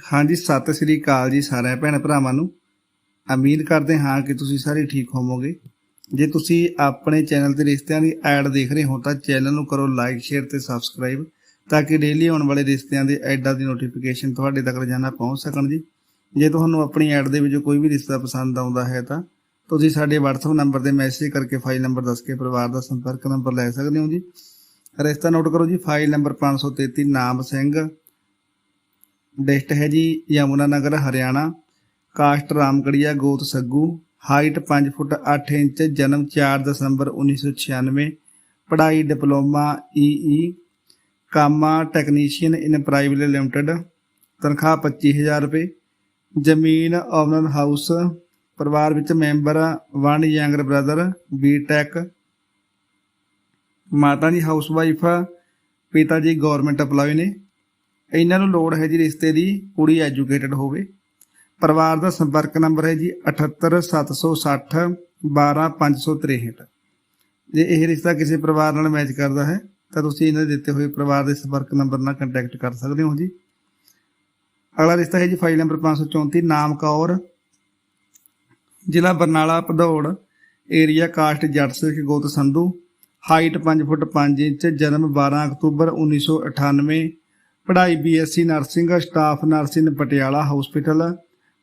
ਹਾਂਜੀ, ਸਤਿ ਸ੍ਰੀ ਅਕਾਲ ਜੀ ਸਾਰਿਆਂ ਭੈਣ ਭਰਾਵਾਂ ਨੂੰ। ਉਮੀਦ ਕਰਦੇ ਹਾਂ ਕਿ ਤੁਸੀਂ ਸਾਰੇ ਠੀਕ ਹੋਵੋਗੇ। ਜੇ ਤੁਸੀਂ ਆਪਣੇ ਚੈਨਲ ਤੇ ਰਿਸ਼ਤਿਆਂ ਦੀ ਐਡ ਦੇਖ ਰਹੇ ਹੋ ਤਾਂ ਚੈਨਲ ਨੂੰ ਕਰੋ ਲਾਈਕ, ਸ਼ੇਅਰ ਤੇ ਸਬਸਕ੍ਰਾਈਬ ਤਾਂ ਕਿ ਡੇਲੀ ਆਉਣ ਵਾਲੇ ਰਿਸ਼ਤਿਆਂ ਦੇ ਐਡਾਂ ਦੀ ਨੋਟੀਫਿਕੇਸ਼ਨ ਤੁਹਾਡੇ ਤੱਕ ਰੋਜ਼ਾਨਾ ਪਹੁੰਚ ਸਕਣ ਜੀ। ਜੇ ਤੁਹਾਨੂੰ ਆਪਣੀ ਐਡ ਦੇ ਵਿੱਚ ਕੋਈ ਵੀ ਰਿਸ਼ਤਾ ਪਸੰਦ ਆਉਂਦਾ ਹੈ ਤਾਂ ਤੁਸੀਂ ਸਾਡੇ WhatsApp ਨੰਬਰ ਤੇ ਮੈਸੇਜ ਕਰਕੇ ਫਾਈਲ ਨੰਬਰ ਦੱਸ ਕੇ ਪਰਿਵਾਰ ਦਾ ਸੰਪਰਕ ਨੰਬਰ ਲੈ ਸਕਦੇ ਹੋ ਜੀ। ਰਿਸ਼ਤਾ ਨੋਟ ਕਰੋ ਜੀ ਫਾਈਲ ਨੰਬਰ 533 ਨਾਮ ਸਿੰਘ ਡਿਸਟ ਹੈ ਜੀ ਯਮੁਨਾ ਨਗਰ, ਹਰਿਆਣਾ। ਕਾਸਟ ਰਾਮਗੜੀਆ, ਗੋਤ ਸੱਗੂ। ਹਾਈਟ 5 ਫੁੱਟ 8 ਇੰਚ, ਜਨਮ 4 ਦਸੰਬਰ 1996 ਪੜ੍ਹਾਈ, diploma EE comma technician in private limited, ਤਨਖਾਹ 25000 ਰੁਪਏ। ਜ਼ਮੀਨ ਓਨਰ ਹਾਊਸ, ਪਰਿਵਾਰ ਵਿੱਚ member, one younger brother, BTech. ਮਾਤਾ ਜੀ, ਹਾਊਸ ਵਾਈਫ, ਪਿਤਾ ਜੀ ਗਵਰਨਮੈਂਟ EMPLOYE ਨੇ। ਇਹਨਾਂ ਨੂੰ ਲੋੜ ਹੈ ਜੀ ਰਿਸ਼ਤੇ ਦੀ ਕੁੜੀ ਐਜੂਕੇਟਡ ਹੋਵੇ। ਪਰਿਵਾਰ ਦਾ ਸੰਪਰਕ ਨੰਬਰ ਹੈ ਜੀ 78760 12563 ਜੇ ਇਹ ਰਿਸ਼ਤਾ ਕਿਸੇ ਪਰਿਵਾਰ ਨਾਲ ਮੈਚ ਕਰਦਾ ਹੈ, ਤਾਂ ਤੁਸੀਂ ਇਹਨਾਂ ਦੇ ਦਿੱਤੇ ਹੋਏ ਪਰਿਵਾਰ ਦੇ ਸੰਪਰਕ ਨੰਬਰ ਨਾਲ ਕੰਟੈਕਟ ਕਰ ਸਕਦੇ ਹੋ ਜੀ। ਅਗਲਾ ਰਿਸ਼ਤਾ ਹੈ ਜੀ ਫਾਈਲ ਨੰਬਰ 534 ਨਾਮ ਕੌਰ। ਜ਼ਿਲ੍ਹਾ ਬਰਨਾਲਾ, ਭਦੌੜ। ਏਰੀਆ ਕਾਸਟ ਜੱਟ ਸਿੱਖ ਗੋਤ ਸੰਧੂ। ਹਾਈਟ 5 ਫੁੱਟ 5 ਇੰਚ, ਜਨਮ 12 ਅਕਤੂਬਰ 1998 ਪੜ੍ਹਾਈ BSc nursing, staff nursing Patiala hospital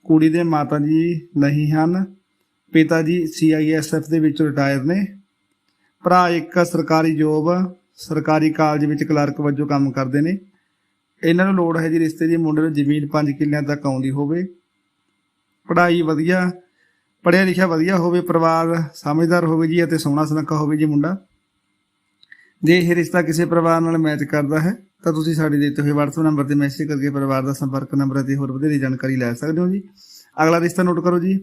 ਕੁੜੀ ਦੇ ਮਾਤਾ ਜੀ ਨਹੀਂ ਹਨ। ਪਿਤਾ ਜੀ ਸੀਆਈਐਸਐਫ ਦੇ ਵਿੱਚ ਰਿਟਾਇਰ ਨੇ। ਭਰਾ ਇੱਕ ਸਰਕਾਰੀ ਜੋਬ ਸਰਕਾਰੀ ਕਾਲਜ ਵਿੱਚ ਕਲਰਕ ਵਜੋਂ ਕੰਮ ਕਰਦੇ ਨੇ। ਇਹਨਾਂ ਨੂੰ ਲੋੜ ਹੈ ਜੀ ਰਿਸ਼ਤੇ ਦੀ, ਮੁੰਡੇ ਨੂੰ ਜ਼ਮੀਨ 5 ਕਿੱਲਿਆਂ ਤੱਕ ਆਉਂਦੀ ਹੋਵੇ। ਪੜ੍ਹਾਈ ਵਧੀਆ, ਪੜ੍ਹਿਆ ਲਿਖਿਆ ਵਧੀਆ ਹੋਵੇ, ਪਰਿਵਾਰ ਸਮਝਦਾਰ ਹੋਵੇ ਜੀ ਅਤੇ ਸੋਹਣਾ ਸੁਨੱਖਾ ਹੋਵੇ ਜੀ ਮੁੰਡਾ। ਜੇ ਇਹ ਰਿਸ਼ਤਾ ਕਿਸੇ ਪਰਿਵਾਰ ਨਾਲ ਮੈਚ ਕਰਦਾ ਹੈ ਤਾਂ ਤੁਸੀਂ ਸਾਡੇ ਦਿੱਤੇ ਹੋਏ WhatsApp ਨੰਬਰ ਤੇ ਮੈਸੇਜ ਕਰਕੇ ਪਰਿਵਾਰ ਦਾ ਸੰਪਰਕ ਨੰਬਰ ਅਤੇ ਹੋਰ ਵਧੇਰੇ ਜਾਣਕਾਰੀ ਲੈ ਸਕਦੇ ਹੋ ਜੀ। ਅਗਲਾ ਰਿਸ਼ਤਾ ਨੋਟ ਕਰੋ ਜੀ।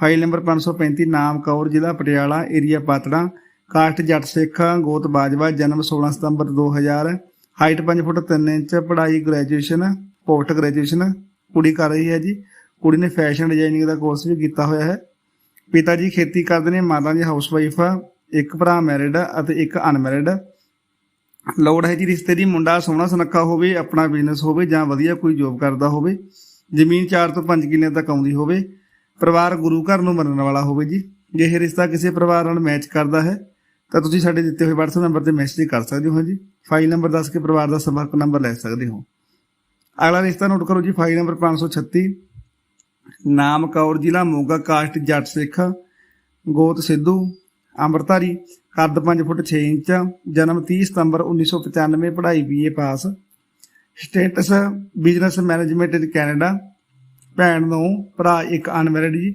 ਫਾਈਲ ਨੰਬਰ 535 ਨਾਮ ਕੌਰ, ਜ਼ਿਲ੍ਹਾ ਪਟਿਆਲਾ ਏਰੀਆ ਪਾਤੜਾ, ਕਾਸਟ ਜੱਟ ਸਿੱਖ, ਗੋਤ ਬਾਜਵਾ, ਜਨਮ 16 ਸਤੰਬਰ 2000 ਹਾਈਟ 5 ਫੁੱਟ 3 ਇੰਚ, ਪੜ੍ਹਾਈ ਗ੍ਰੈਜੂਏਸ਼ਨ ਪੋਸਟ ਗ੍ਰੈਜੂਏਸ਼ਨ ਕੁੜੀ ਕਰ ਰਹੀ ਹੈ ਜੀ। ਕੁੜੀ ਨੇ ਫੈਸ਼ਨ ਡਿਜ਼ਾਈਨਿੰਗ ਦਾ ਕੋਰਸ ਵੀ ਕੀਤਾ ਹੋਇਆ ਹੈ। ਪਿਤਾ ਜੀ ਖੇਤੀ ਕਰਦੇ ਨੇ, ਮਾਤਾ ਜੀ ਹਾਊਸ ਵਾਈਫ ਆ, ਇੱਕ ਭਰਾ ਮੈਰਿਡ ਅਤੇ ਇੱਕ ਅਨਮੈਰਿਡ ਲੋੜ ਹੈ ਜੀ ਰਿਸ਼ਤੇ ਦੀ, ਮੁੰਡਾ ਸੋਹਣਾ ਸੁਨੱਖਾ ਹੋਵੇ, ਆਪਣਾ ਬਿਜ਼ਨਸ ਹੋਵੇ ਜਾਂ ਵਧੀਆ ਕੋਈ ਜੋਬ ਕਰਦਾ ਹੋਵੇ, ਜ਼ਮੀਨ 4 ਤੋਂ 5 ਕਿੱਲੇ ਤੱਕ ਆਉਂਦੀ ਹੋਵੇ, ਪਰਿਵਾਰ ਗੁਰੂ ਘਰ ਨੂੰ ਮੰਨਣ ਵਾਲਾ ਹੋਵੇ ਜੀ। ਜੇ ਇਹ ਰਿਸ਼ਤਾ ਕਿਸੇ ਪਰਿਵਾਰ ਨਾਲ ਮੈਚ ਕਰਦਾ ਹੈ, ਤਾਂ ਤੁਸੀਂ ਸਾਡੇ ਦਿੱਤੇ ਹੋਏ WhatsApp ਨੰਬਰ ਤੇ ਮੈਸੇਜ ਕਰ ਸਕਦੇ ਹੋ ਜੀ। ਫਾਈਲ ਨੰਬਰ ਦੱਸ ਕੇ ਪਰਿਵਾਰ ਦਾ ਸੰਪਰਕ ਨੰਬਰ ਲੈ ਸਕਦੇ ਹੋ। ਅਗਲਾ ਰਿਸ਼ਤਾ ਨੋਟ ਕਰੋ ਜੀ ਫਾਈਲ ਨੰਬਰ 536 ਨਾਮ ਕੌਰ ਜ਼ਿਲ੍ਹਾ ਮੋਗਾ, ਕਾਸਟ ਜੱਟ ਸਿੱਖ, ਗੋਤ ਸਿੱਧੂ, ਅੰਮ੍ਰਿਤਧਾਰੀ। ਕੱਦ 5 ਫੁੱਟ 6 ਇੰਚ, ਜਨਮ 30 ਸਤੰਬਰ 1995 ਪੜ੍ਹਾਈ BA pass. Status business management in Canada ਭੈਣ ਨੂੰ ਭਰਾ ਇੱਕ ਅਨਮੈਰਿਡ ਜੀ।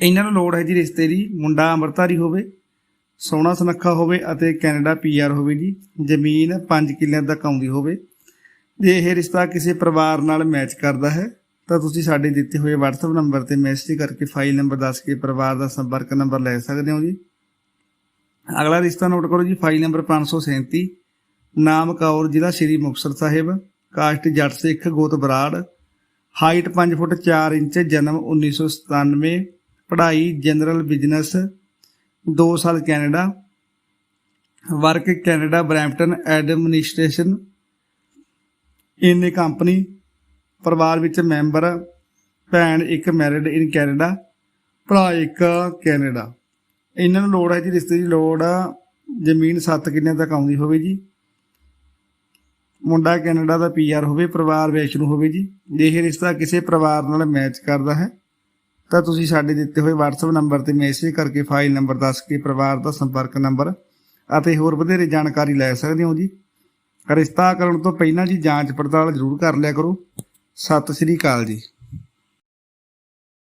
ਇਹਨਾਂ ਨੂੰ ਲੋੜ ਹੈ ਜੀ ਰਿਸ਼ਤੇ ਦੀ, ਮੁੰਡਾ ਅੰਮ੍ਰਿਤਧਾਰੀ ਹੋਵੇ, ਸੋਹਣਾ ਸੁਨੱਖਾ ਹੋਵੇ ਅਤੇ ਕੈਨੇਡਾ ਪੀਆਰ ਹੋਵੇ ਜੀ। ਜ਼ਮੀਨ 5 ਕਿੱਲਿਆਂ ਤੱਕ ਆਉਂਦੀ ਹੋਵੇ। ਜੇ ਇਹ ਰਿਸ਼ਤਾ ਕਿਸੇ ਪਰਿਵਾਰ ਨਾਲ ਮੈਚ ਕਰਦਾ ਹੈ, ਤਾਂ ਤੁਸੀਂ ਸਾਡੇ ਦਿੱਤੇ ਹੋਏ WhatsApp ਨੰਬਰ ਤੇ ਮੈਸੇਜ ਕਰਕੇ ਫਾਈਲ ਨੰਬਰ ਦੱਸ ਕੇ ਪਰਿਵਾਰ ਦਾ ਸੰਪਰਕ ਨੰਬਰ ਲੈ ਸਕਦੇ ਹੋ ਜੀ। ਅਗਲਾ ਰਿਸ਼ਤਾ ਨੋਟ ਕਰੋ ਜੀ, ਫਾਈਲ ਨੰਬਰ 537 ਨਾਮ ਕੌਰ, ਜ਼ਿਲ੍ਹਾ ਸ਼੍ਰੀ ਮੁਕਤਸਰ ਸਾਹਿਬ, ਕਾਸਟ ਜੱਟ ਸਿੱਖ, ਗੋਤ ਬਰਾੜ, ਹਾਈਟ 5 ਫੁੱਟ 4 ਇੰਚ, ਜਨਮ 1997 ਪੜ੍ਹਾਈ ਜਨਰਲ ਬਿਜ਼ਨਸ 2 ਸਾਲ Canada, work Canada, Brampton administration, in company, ਪਰਿਵਾਰ ਵਿੱਚ ਮੈਂਬਰ, ਭੈਣ ਇੱਕ ਮੈਰਿਡ ਇਨ ਕੈਨੇਡਾ, ਭਰਾ ਇੱਕ ਕੈਨੇਡਾ। ਇਹਨਾਂ ਨੂੰ ਲੋੜ ਹੈ ਜੀ, ਰਿਸ਼ਤੇ ਦੀ ਲੋੜ ਆ। ਜ਼ਮੀਨ 7 ਕਿੱਲਿਆਂ ਤੱਕ ਆਉਂਦੀ ਹੋਵੇ ਜੀ। ਮੁੰਡਾ ਕੈਨੇਡਾ ਦਾ ਪੀਆਰ ਹੋਵੇ, ਪਰਿਵਾਰ ਵੈਸ਼ਨੂ ਹੋਵੇ ਜੀ। ਜੇ ਇਹ ਰਿਸ਼ਤਾ ਕਿਸੇ ਪਰਿਵਾਰ ਨਾਲ ਮੈਚ ਕਰਦਾ ਹੈ, ਤਾਂ ਤੁਸੀਂ ਸਾਡੇ ਦਿੱਤੇ ਹੋਏ WhatsApp ਨੰਬਰ ਤੇ ਮੈਸੇਜ ਕਰਕੇ ਫਾਈਲ ਨੰਬਰ ਦੱਸ ਕੇ, ਪਰਿਵਾਰ ਦਾ ਸੰਪਰਕ ਨੰਬਰ ਅਤੇ ਹੋਰ ਵਧੇਰੇ ਜਾਣਕਾਰੀ ਲੈ ਸਕਦੇ ਹੋ ਜੀ। ਰਿਸ਼ਤਾ ਕਰਨ ਤੋਂ ਪਹਿਲਾਂ ਜੀ, ਜਾਂਚ ਪੜਤਾਲ ਜ਼ਰੂਰ ਕਰ ਲਿਆ ਕਰੋ। ਸਤਿ ਸ੍ਰੀ ਅਕਾਲ ਜੀ।